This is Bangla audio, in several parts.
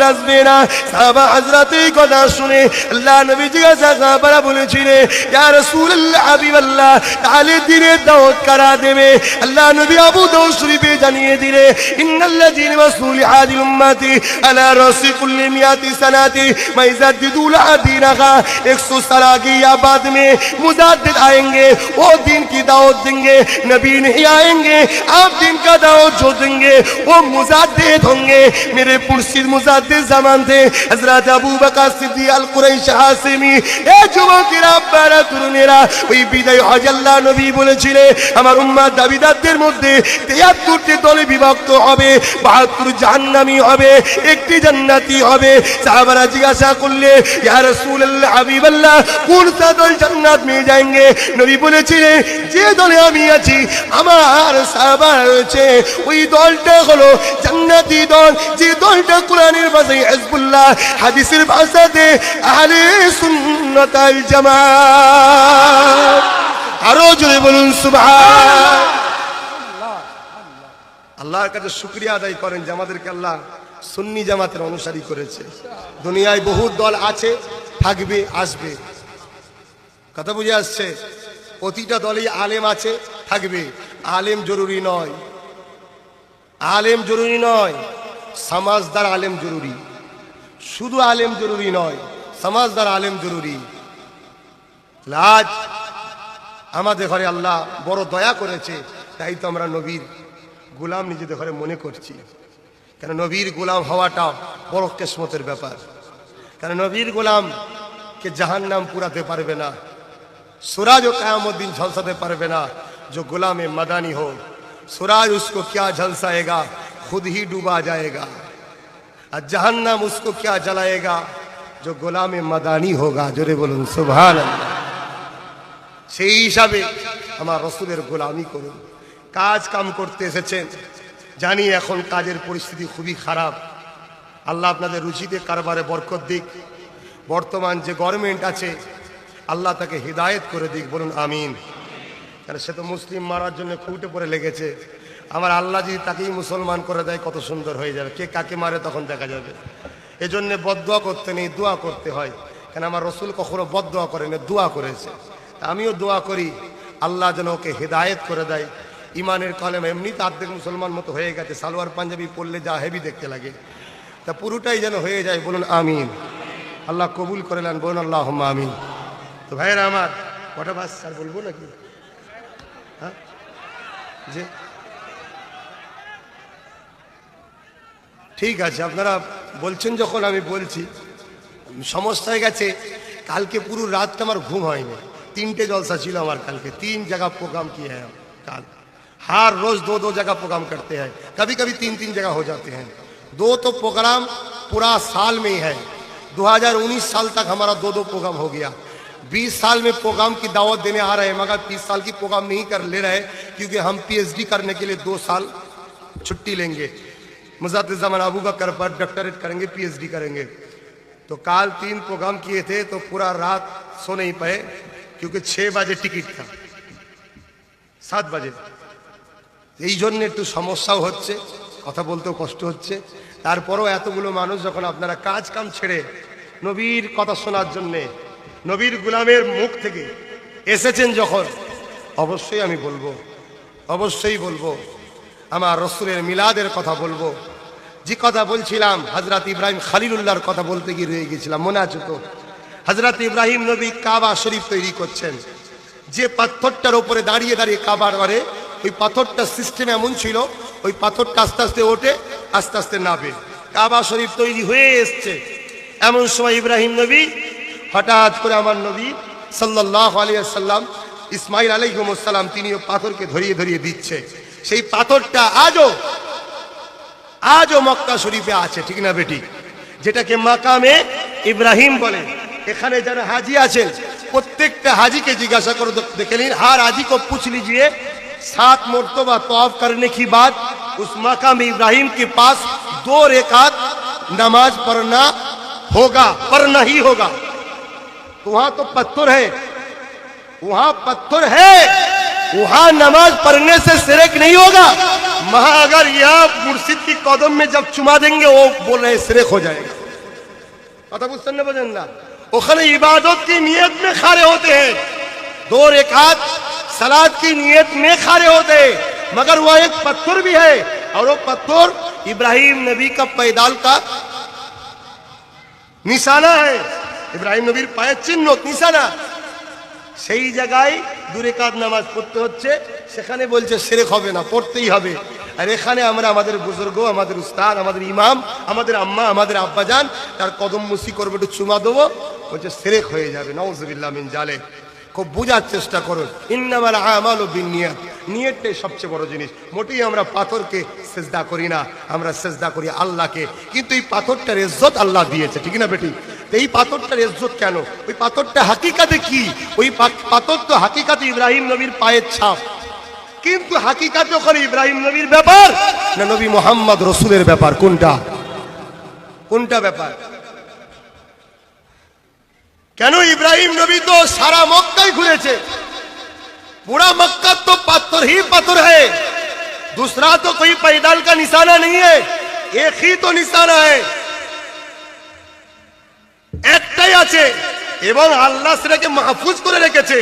রসুল আসবে না সাহাবা হাজরাত এই কথা শুনে আল্লাহ নবী জিজ্ঞাসা সাহাবারা বলেছিলেন ইয়া রাসূলুল্লাহ হাবিবাল্লাহ তাহলে দিনের দাওয়াত কারা দেবে আল্লাহ নবী আবু দাউদ শরীফে জানিয়ে দিলে ইন্নাল্লাযীনা মাসুল হাদিল উম্মতি আলা রাসি কুল্লি মিয়াতি সানাতি মাইজাদ্দিদু লা दीनहा एक सौ साल की आबाद में मुजादिद आएंगे वो दिन की दावत देंगे नबी नहीं आएंगे आप दिन का दावत जो देंगे वो मुजादिद होंगे मेरे पुरसिद मुजादिद সাহাবাদের জামানতে হযরত আবু বকর সিদ্দিক আল কুরাইশ হাসেমি, এ যুবকেরা, আপনারা তরুণেরা ওই বিদায় হজ আল্লাহ নবী বলেছিলেন, আমার উম্মার দাবিদারদের মধ্যে তেয়াত্তরটি দলে বিভক্ত হবে, বাহাত্তর জাহান্নামি হবে, একটি জান্নাতি হবে। সাহাবারা জিজ্ঞাসা করলে ইয়া রাসূলুল্লাহ, হাবিবাল্লাহ, কোন দল জান্নাত নিয়ে যায়গে নবী বলেছিলেন, যে দলে আমি আছি, আমার সাহাবা রয়েছে, ওই দলটা হলো জান্নাতি দল, যে দলটা কোরআনের ভাষায় হিজবুল্লাহ হাদিসের ভাষাতে আহলে সুন্নাত আল জামাত আরও জোরে বলুন, সুবহান। আল্লাহর কাছে শুক্রিয়া আদায় করেন যে আল্লাহ সুন্নি জামাতের অনুসারী করেছে। দুনিয়ায় বহু দল আছে, থাকবে, আসবে। কথা বুঝে আসছে? প্রতিটা দলেই আলেম আছে, থাকবে। আলেম জরুরি নয়। আলেম জরুরি নয়। সমাজদার আলেম জরুরি। শুধু আলেম জরুরি নয়, সমাজদার আলেম জরুরি। আজ আমাদের ঘরে আল্লাহ বড় দয়া করেছে, তাই তো আমরা নবীর গোলাম নিজেদের ঘরে মনে করছি। কেন নবীর গোলাম হওয়াটা বড় কেসমতের ব্যাপার। কেন নবীর গোলামকে জাহান নাম পুরাতে পারবে না, সুরাজ ও কায়ামুদ্দিন ঝলসাতে পারবে না, যে গোলামে মাদানি হোক, সুরাজ উসকো ক্যা ঝলসায়েগা खुद ডুবা डूबा আর और जहन्नम उसको क्या जलाएगा, जो গোলামে মাদানি হোগা জোরে বলুন সুভান সেই হিসাবে আমার রসুলের গোলামি করুন কাজ কাম করতে এসেছেন জানি এখন কাজের পরিস্থিতি খুবই খারাপ আল্লাহ আপনাদের রুচিতে কারবারে বরকত দিক বর্তমান যে গভর্নমেন্ট আছে আল্লাহ তাকে হৃদায়ত করে দিক বলুন আমিন কারণ সে তো মুসলিম মারার জন্য খুঁটে পড়ে লেগেছে আমার আল্লাহ যদি তাকেই মুসলমান করে দেয়, কত সুন্দর হয়ে যাবে। কে কাকে মারে তখন দেখা যাবে। এজন্য বদোয়া করতে নেই, দোয়া করতে হয়। কেন আমার রসুল কখনো বদোয়া করেনি, দোয়া করেছে। তা আমিও দোয়া করি, আল্লাহ যেন ওকে হেদায়েত করে দেয়। ইমানের কলেম এমনিতে আর্ধেক মুসলমান মতো হয়ে গেছে, সালোয়ার পাঞ্জাবি পরলে যা হেভি দেখতে লাগে। তা পুরোটাই যেন হয়ে যায়, বলুন আমিন। আল্লাহ কবুল করে নেন, বলুন আল্লাহ আমিন। তো ভাইয়েরা আমার, কটা বাস স্যার বলব নাকি? হ্যাঁ? যে ঠিক আছে আপনারা বলছেন যখন আমি বলছি সমস্যা হয়ে গেছে কালকে পুরো রাতটা আমার ঘুম হয়নি তিনটে জলসা ছিল আমার কালকে तीन जगह प्रोग्राम किए हैं हम काल हर रोज दो दो जगह प्रोग्राम करते हैं कभी कभी तीन तीन जगह हो जाते हैं दो तो प्रोग्राम पूरा साल में ही है 2019 साल तक हमारा दो दो प्रोग्राम हो गया 20 साल में प्रोग्राम की दावत देने आ रहे हैं मगर 20 साल की प्रोग्राम नहीं कर ले रहे क्योंकि हम पीएचडी करने के लिए दो साल छुट्टी लेंगे मुजाद जमान अबू बकर पर डॉक्टरेट करेंगे पीएचडी करेंगे तो काल तीन प्रोग्राम किए थे तो पूरा रात सो नहीं पाए क्योंकि छः बजे टिकट था সাত বাজে এই জন্য একটু সমস্যাও হচ্ছে কথা বলতেও কষ্ট হচ্ছে তারপরও এতগুলো মানুষ যখন আপনারা কাজ কাম ছেড়ে নবীর কথা শোনার জন্যে নবীর গুলামের মুখ থেকে এসেছেন যখন অবশ্যই আমি বলবো অবশ্যই বলবো আমার রসুলের মিলাদের কথা বলবো যে কথা বলছিলাম হজরত ইব্রাহিম খালিলুল্লাহর কথা বলতে গিয়ে রয়ে গেছিলাম, মনে আছে তো? হজরত ইব্রাহিম নবী কাবা শরীফ তৈরি করছেন। যে পাথরটার উপরে দাঁড়িয়ে দাঁড়িয়ে কাবার করে ওই পাথরটার সিস্টেম এমন ছিল, ওই পাথরটা আস্তে আস্তে ওঠে, আস্তে আস্তে নাবে কাবা শরীফ তৈরি হয়ে এসছে। এমন সময় ইব্রাহিম নবী, হঠাৎ করে আমার নবী সাল্লাহ আলিয়াল্লাম ইসমাইল আলাইকুমসাল্লাম তিনিও পাথরকে ধরিয়ে ধরিয়ে দিচ্ছে। সেই পাথরটা আজও আজও মক্কা শরীফে আছে ঠিক না বেটি যেটাকে মাকামে ইব্রাহিম বলে এখানে যারা হাজি আছেন प्रत्येक हाजी के जिज्ञासा करो तो देख लीजिए हर हाजी को पूछ लीजिए सात मरतबा तवाफ करने की बाद उस मकाम इब्राहिम के पास दो रेखात नमाज पढ़ना होगा पढ़ना ही होगा तो वहां तो पत्थर है वहां पत्थर है वहां नमाज पढ़ने से सिरक नहीं होगा महा, अगर यह मुर्शिद की कदम में जब चुमा देंगे, वो बोल रहे श्रेख हो जाएगा। अतः सुनने बजा ओखने इबादत की नीयत में खारे होते हैं। दो रेखात सलाद की नीयत में खारे होते हैं। मगर वह एक पत्थर भी है, और वो पत्थर इब्राहिम नबी का पैदाल का निशाना है। इब्राहिम नबी पाए चिन्ह निशाना। সেই জায়গায় দূরে কাজ নামাজ পড়তে হচ্ছে, সেখানে বলছে সেরেক হবে না, পড়তেই হবে। আর এখানে আমরা আমাদের বুজুর্গ, আমাদের উস্তাদ, আমাদের ইমাম, আমাদের আম্মা, আমাদের আব্বাজান, তার কদম মুসি করব, একটু চুমা দেবো, বলছে সেরেক হয়ে যাবে নওজবিল্লাহ মিন জালে খুব বোঝার চেষ্টা করুন ইন্নামাল আমাল ও বিনিয়াত নিয়তটাই সবচেয়ে বড় জিনিস। মোটেই আমরা পাথরকে সেজদা করি না, আমরা সেজদা করি আল্লাহকে। কিন্তু এই পাথরটার ইজ্জত আল্লাহ দিয়েছে, ঠিক না বেটি? এই পাথরটার ইজ্জত কেন ওই পাথরটা হাকিকাতে কি ওই পা- পাথর তো হাকিকাতে ইব্রাহিম নবীর পায়ের ছাপ কিন্তু হাকিকাতে ওখানে ইব্রাহিম নবীর ব্যাপার না নবী মোহাম্মদ রসুলের ব্যাপার কোনটা কোনটা ব্যাপার কেন ইব্রাহিম নবী তো সারা মক্কায় ঘুরেছে पूरा मक्का तो पत्थर ही पत्थर है दूसरा तो कोई पैदल का निशाना नहीं है एक ही तो निशाना है একটাই আছে এবং আল্লাহ সেটাকে মাহফুজ করে রেখেছে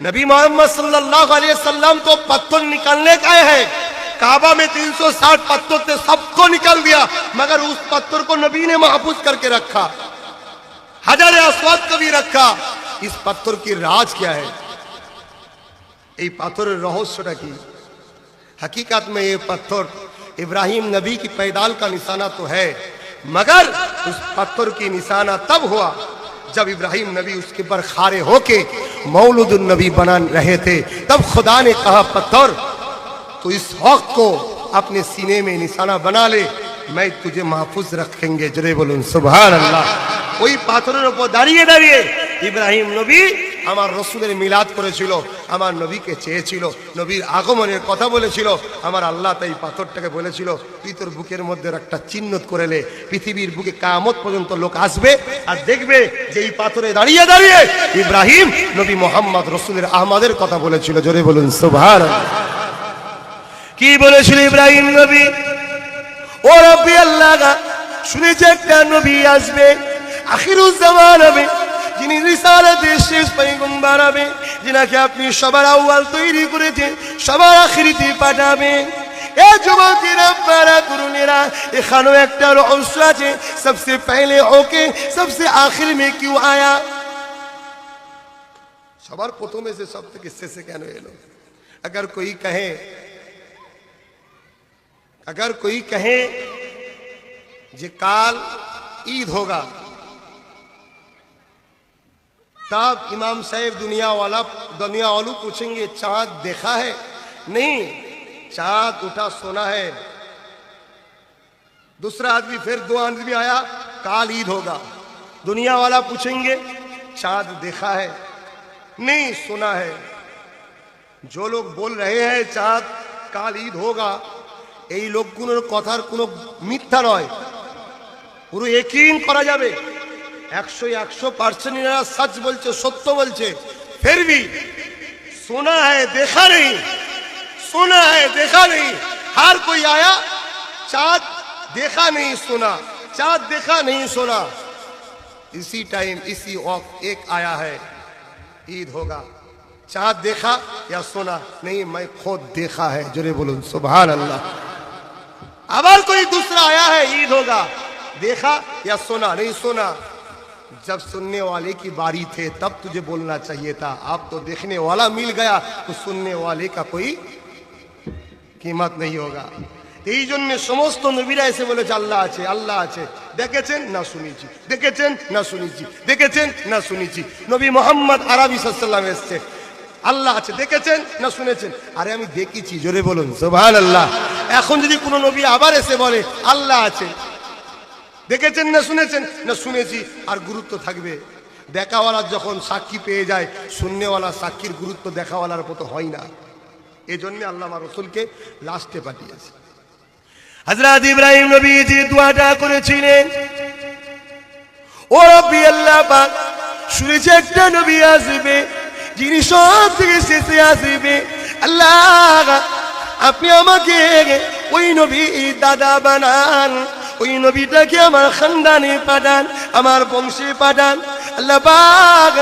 नबी मोहम्मद सल्लल्लाहु अलैहि वसल्लम तो पत्थर निकालने का है काबा में 360 पत्थर थे सबको निकाल दिया मगर उस पत्थर को नबी ने महफूज करके रखा हजार असवाद को भी रखा इस पत्थर की राज क्या है এই পাথরের রহস্যটা কি हकीकत में ये पत्थर इब्राहिम नबी की पैदाल का निशाना तो है मगर उस पत्थर की निशाना तब हुआ जब इब्राहिम नबी उसके पर खारे होके मौलूद नबी बना रहे थे तब खुदा ने कहा पत्थर तो इस हक को अपने सीने में निशाना बना ले मैं तुझे महफूज रखेंगे जरे बोलून सुबह अल्लाह ওই পাথরের উপর দাঁড়িয়ে দাঁড়িয়ে ইব্রাহিম নবী আমার রসুলের মিলাদ করেছিল আমার নবীকে চেয়েছিল, নবীর আগমনের কথা বলেছিল, আমার আল্লাহ তাই পাথরটাকে বলেছিল, তুই তোর বুকের মধ্যে একটা চিহ্নত করে লে পৃথিবীর বুকে কামত পর্যন্ত লোক আসবে আর দেখবে যে এই পাথরে দাঁড়িয়ে দাঁড়িয়ে ইব্রাহিম নবী মোহাম্মদ রসুলের আহমদের কথা বলেছিল। জোরে বলুন সুভার কি বলেছিল ইব্রাহিম নবী? ও রব্বি আল্লাহ শুনেছে একটা নবী আসবে আখিরুজ্জামান হবে যিনি রিসালাতের শেষ পয়গম্বর হবে যিনাকে আপনি সবার আউয়াল তৈরি করেছেন সবার আখিরিতে পাঠাবেন এ যুবকেরা আপনারা তরুণেরা এখানেও একটা রহস্য আছে সবসে পহলে ওকে সবসে আখির মে কিউ আয়া সবার প্রথমে সে সব থেকে শেষে কেন এলো अगर कोई कहे अगर कोई कहे जे काल ईद होगा तब इमाम साहेब दुनिया वाला दुनिया वालू पूछेंगे चांद देखा है नहीं चांद उठा सोना है दूसरा आदमी फिर दो आदमी आया काल ईद होगा दुनिया वाला पूछेंगे चांद देखा है नहीं सुना है जो लोग बोल रहे हैं চাঁদ কাল ঈদ হোগা এই লোকগুলোর কথার কোনো মিথ্যা নয় পুরো একিন করা যাবে सच बोलते सत्य बोलते फिर भी सुना है देखा नहीं सुना है देखा नहीं हर कोई आया चाँद देखा नहीं सुना चाँद देखा नहीं सुना इसी टाइम इसी वक्त एक आया है ईद होगा चाँद देखा या सुना नहीं मैं खुद देखा है जुरे बोलू सुबह अल्लाह अबर कोई दूसरा आया है ईद होगा देखा या सुना नहीं सुना जब सुनने वाले की बारी थे तब तुझे बोलना चाहिए था अब तो देखने वाला मिल गया तो सुनने वाले का कोई कीमत नहीं होगा এই জন্য সমস্ত নবীরা এসে বলেছে আল্লাহ আছে আল্লাহ আছে দেখেছেন না শুনেছি দেখেছেন না শুনেছি দেখেছেন না শুনেছি নবী মোহাম্মদ আরবি সাল্লাম এসছে আল্লাহ আছে দেখেছেন না শুনেছেন আরে আমি দেখেছি জোরে বলুন সোভান আল্লাহ এখন যদি কোনো নবী আবার এসে বলে আল্লাহ আছে দেখেছেন না শুনেছেন? না শুনেছি, আর গুরুত্ব থাকবে। দেখাওয়ালার যখন সাক্ষী পেয়ে যায়, শূন্যওয়ালা সাক্ষীর গুরুত্ব দেখাওয়ালার মতো হয় না। এজন্য আল্লাহ রসুলকে লাস্টে পাঠিয়েছে। হজরত ইব্রাহিম নবী যে দোয়াটা করেছিলেন, ও রব্বি আল্লাহ পাক, শুনেছে একটা নবী আসবে, যিনি সব থেকে শেষে আসবে। আল্লাহ, আপনি আমাকে ওই নবী দাদা বানান। ওই নবীটাকে আমার খানদানে পাঠান, আমার বংশে পাঠান। আল্লাহ পাক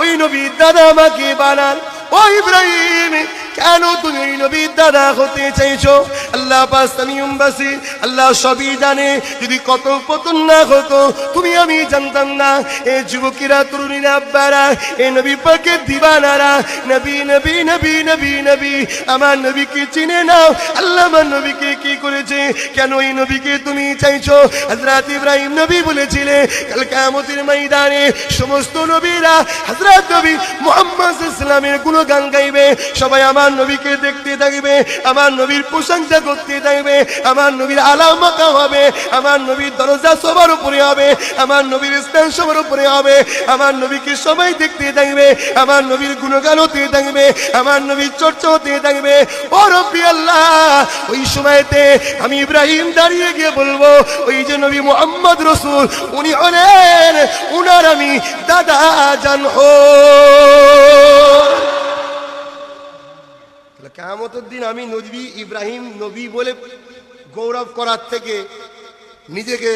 ওই নবী দাদা আমাকে বানান। ও ইব্রাহিম কেন তুমি ওই নবীর দাদা হতে চাইছো? আল্লাহ পাস্তামিউমবাসী আল্লাহ সবই জানে। যদি কত পতন না হতো, তুমি আমি জানতাম না। এ যুবকেরা, তরুণীরা, আব্বারা, এ নবী পাকে দিবানারা, নবী নবী নবী নবী নবী, আমার নবীকে চিনে নাও। আল্লাহ আমার নবীকে কি করেছে? কেন এই নবীকে তুমি চাইছো? হজরত ইব্রাহিম নবী বলেছিলে, কাল কামতির ময়দানে সমস্ত নবীরা হজরত নবী মোহাম্মদ ইসলামের গুণগান গাইবে। সবাই আমার নবীকে দেখতে থাকবে, আমার নবীর প্রশংসা করতে থাকবে, আমার নবীর আলাম আলামকা হবে, আমার নবীর দরজা সবার উপরে হবে, আমার নবীর স্থান সবার উপরে হবে, আমার নবীকে সবাই দেখতে থাকবে, আমার নবীর গুণগান হতে থাকবে, আমার নবীর চর্চা হতে থাকবে। ও আল্লাহ, ওই সময়তে আমি ইব্রাহিম দাঁড়িয়ে গিয়ে বলব, ওই যে নবী মোহাম্মদ রসুল, উনি হলেন, উনার আমি দাদা জান হো। কেমতের দিন আমি নবী ইব্রাহিম নবী বলে গৌরব করার থেকে, নিজেকে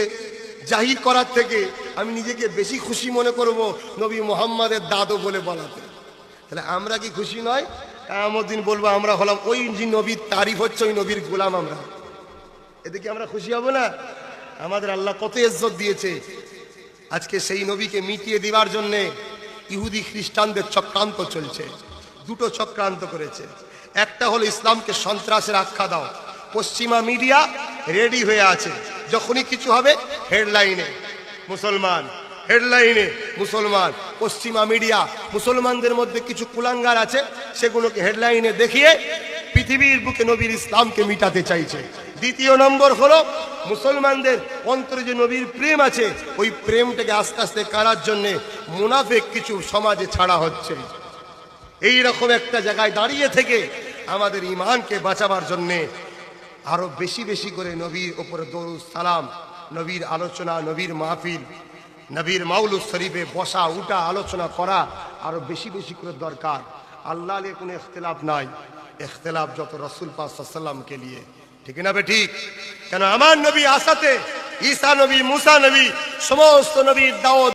জাহির করার থেকে আমি নিজেকে বেশি খুশি মনে করব নবী মোহাম্মদের দাদু বলে বলাতে। তাহলে আমরা কি খুশি নয়? দিন বলব আমরা হলাম ওই যে নবীর তারিফ হচ্ছে, ওই নবীর গোলাম আমরা। এতে কি আমরা খুশি হব না? আমাদের আল্লাহ কত ইজ্জত দিয়েছে। আজকে সেই নবীকে মিটিয়ে দেওয়ার জন্যে ইহুদি খ্রিস্টানদের চক্রান্ত চলছে। দুটো চক্রান্ত করেছে। একটা হলো ইসলামকে সন্ত্রাসের আখ্যা দাও। পশ্চিমা মিডিয়া রেডি হয়ে আছে। যখনই কিছু হবে, হেডলাইনে। মুসলমান হেডলাইনে মুসলমান। পশ্চিমা মিডিয়া, মুসলমানদের মধ্যে কিছু কুলাঙ্গার আছে, সেগুলোকে হেডলাইনে দেখিয়ে পৃথিবীর বুকে নবীর ইসলামকে মিটাতে চাইছে। দ্বিতীয় নম্বর হলো, মুসলমানদের অন্তরে যে নবীর প্রেম আছে, ওই প্রেমটাকে আস্তে আস্তে কারার জন্যে মুনাফেক কিছু সমাজে ছাড়া হচ্ছে। এই রকম একটা জায়গায় দাঁড়িয়ে থেকে আমাদের ইমানকে বাঁচাবার জন্যে আরও বেশি বেশি করে নবীর ওপরে দরুদ সালাম, নবীর আলোচনা, নবীর মাহফিল, নবীর মাউলুস শরীফে বসা, উঠা, আলোচনা করা আরও বেশি বেশি করে দরকার। আল্লাহ কোনো ইখতলাফ নাই। ইখতলাফ যত রসুল পাসাল্লামকে নিয়ে। ঠিক না ঠিক? কেন আমার নবী আসাতে ঈসা নবী, মুসা নবী, সমস্ত নবীর দাওয়াত